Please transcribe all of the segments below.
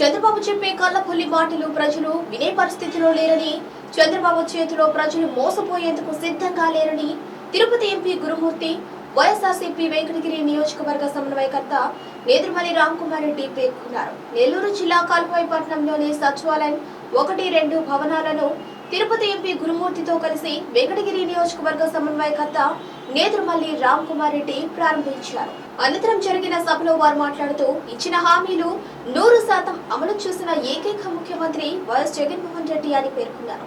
చంద్రబాబు చెప్పే కళ్ళపుల్లి మాటలు ప్రజలు వినే పరిస్థితిలో లేరని చంద్రబాబు చేతిలో ప్రజలు మోసపోయేందుకు సిద్ధంగా లేరని తిరుపతి ఎంపీ గురుమూర్తి వైఎస్ఆర్సీపీ వెంకటగిరి నియోజకవర్గ సమన్వయకర్త నేదురుమలి రామ్ కుమార్ రెడ్డి పేర్కొన్నారు. నెల్లూరు జిల్లా కాల్వాయిపట్నంలోని సచివాలయం ఒకటి రెండు భవనాలను తిరుపతి ఎంపీ గురుమూర్తితో కలిసి వెంకటగిరి నియోజకవర్గ సమన్వయకర్త నేత్రమల్లి రామ్ కుమార్ రెడ్డి ప్రారంభించారు. అనంతరం జరిగిన సభలో వారు మాట్లాడుతూ ఇచ్చిన హామీలు నూరు శాతం అమలు చూసిన ఏకైక ముఖ్యమంత్రి వైఎస్ జగన్మోహన్ రెడ్డి అని పేర్కొన్నారు.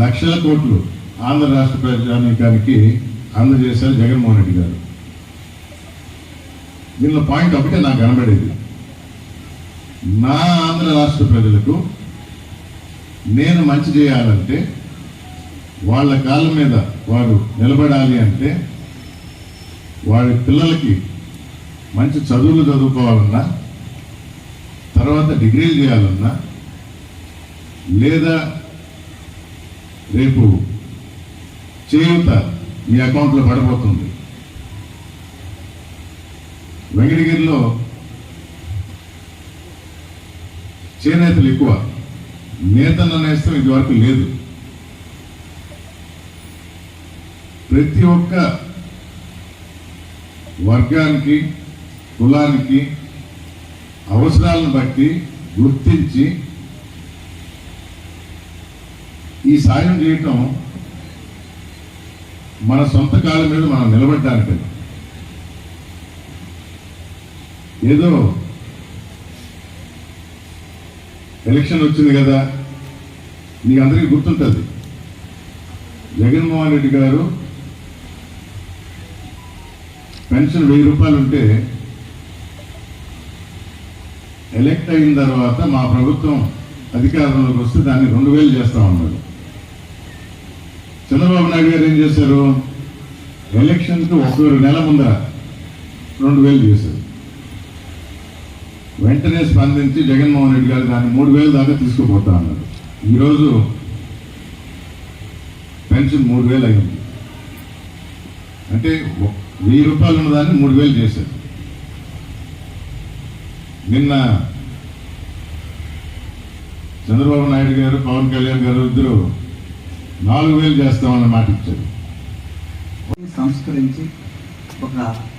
లక్షల కోట్లు ఆంధ్ర రాష్ట్ర ప్రజానీకానికి అందజేశారు జగన్మోహన్ రెడ్డి గారు. దీనిలో పాయింట్ ఒకటే నాకు కనబడేది. నా ఆంధ్ర రాష్ట్ర ప్రజలకు నేను మంచి చేయాలంటే వాళ్ళ కాళ్ళ మీద వారు నిలబడాలి అంటే వారి పిల్లలకి మంచి చదువులు చదువుకోవాలన్నా తర్వాత డిగ్రీలు చేయాలన్నా లేదా రేపు చేయూత మీ అకౌంట్లో పడబోతుంది వెంకటగిరిలో చేనేతలు ఎక్కువ. నేతన్న నేస్తం ఇదివరకు లేదు. ప్రతి ఒక్క వర్గానికి కులానికి అవసరాలను బట్టి గుర్తించి ఈ సాయం చేయటం మన సొంత కాలం మీద మనం నిలబడ్డానికి ఏదో ఎలక్షన్ వచ్చింది కదా మీకు అందరికీ గుర్తుంటుంది. జగన్మోహన్ రెడ్డి గారు పెన్షన్ వెయ్యి రూపాయలు ఉంటే ఎలక్ట్ అయిన తర్వాత మా ప్రభుత్వం అధికారంలోకి వస్తే దాన్ని రెండు వేలు చేస్తామన్నారు చంద్రబాబు నాయుడు గారు ఏం చేశారు? ఎలక్షన్కి ఒక నెల ముందర రెండు వేలు చేశారు. వెంటనే స్పందించి జగన్మోహన్ రెడ్డి గారు దాన్ని మూడు వేలు దాకా తీసుకుపోతా అన్నారు. ఈరోజు పెన్షన్ మూడు వేలు అయింది. అంటే వెయ్యి రూపాయలు ఉన్నదాన్ని మూడు వేలు చేశారు. నిన్న చంద్రబాబు నాయుడు గారు పవన్ కళ్యాణ్ గారు ఇద్దరు నాలుగు వేలు చేస్తామన్న మాట ఇచ్చారు. సంస్కరించి ఒక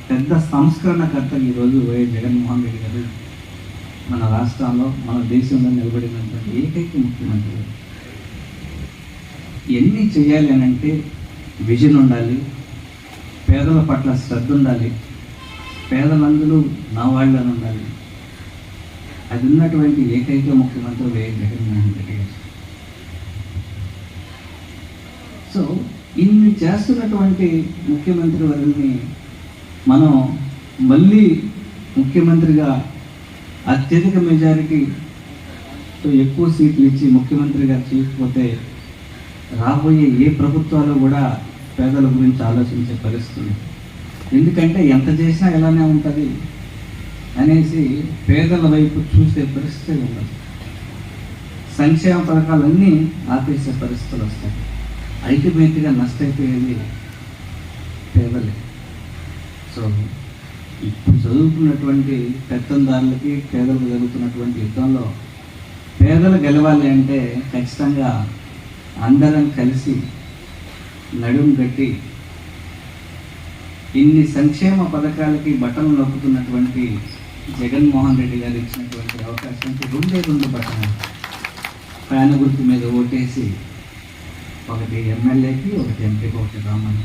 పెద్ద సంస్కరణకర్త ఈరోజు వైఎస్ జగన్మోహన్ రెడ్డి గారు మన రాష్ట్రంలో మన దేశంలో నిలబడినటువంటి ఏకైక ముఖ్యమంత్రి. ఎన్ని చేయాలి అని అంటే విజన్ ఉండాలి పేదల పట్ల శ్రద్ధ ఉండాలి పేదలందరూ నా వాళ్ళని అని ఉండాలి. అది ఉన్నటువంటి ఏకైక ముఖ్యమంత్రి వైఎస్ జగన్మోహన్ రెడ్డి గారు. సో ఇన్ని చేస్తున్నటువంటి ముఖ్యమంత్రి వారిని మనం మళ్ళీ ముఖ్యమంత్రిగా అత్యధిక మెజారిటీతో ఎక్కువ సీట్లు ఇచ్చి ముఖ్యమంత్రిగా చేయకపోతే రాబోయే ఏ ప్రభుత్వాలు కూడా పేదల గురించి ఆలోచించే పరిస్థితులు. ఎందుకంటే ఎంత చేసినా ఇలానే ఉంటుంది అనేసి పేదల వైపు చూసే పరిస్థితి ఉండదు. సంక్షేమ పథకాలన్నీ ఆపేసే పరిస్థితులు వస్తాయి. అల్టిమేట్గా నష్టపోయేది పేదలే సో ఇప్పుడు చదువుకున్నటువంటి పెత్తందారులకి పేదలకు జరుగుతున్నటువంటి యుద్ధంలో పేదలు గెలవాలి అంటే ఖచ్చితంగా అందరం కలిసి నడుం కట్టి ఇన్ని సంక్షేమ పథకాలకి బట్టలు నొక్కుతున్నటువంటి జగన్మోహన్ రెడ్డి గారు ఇచ్చినటువంటి అవకాశానికి రెండే రెండు బటన్ ప్రయాణ గుర్తు మీద ఓటేసి ఒకటి ఎమ్మెల్యేకి ఒకటి ఎంపీకి ఒకటి రామని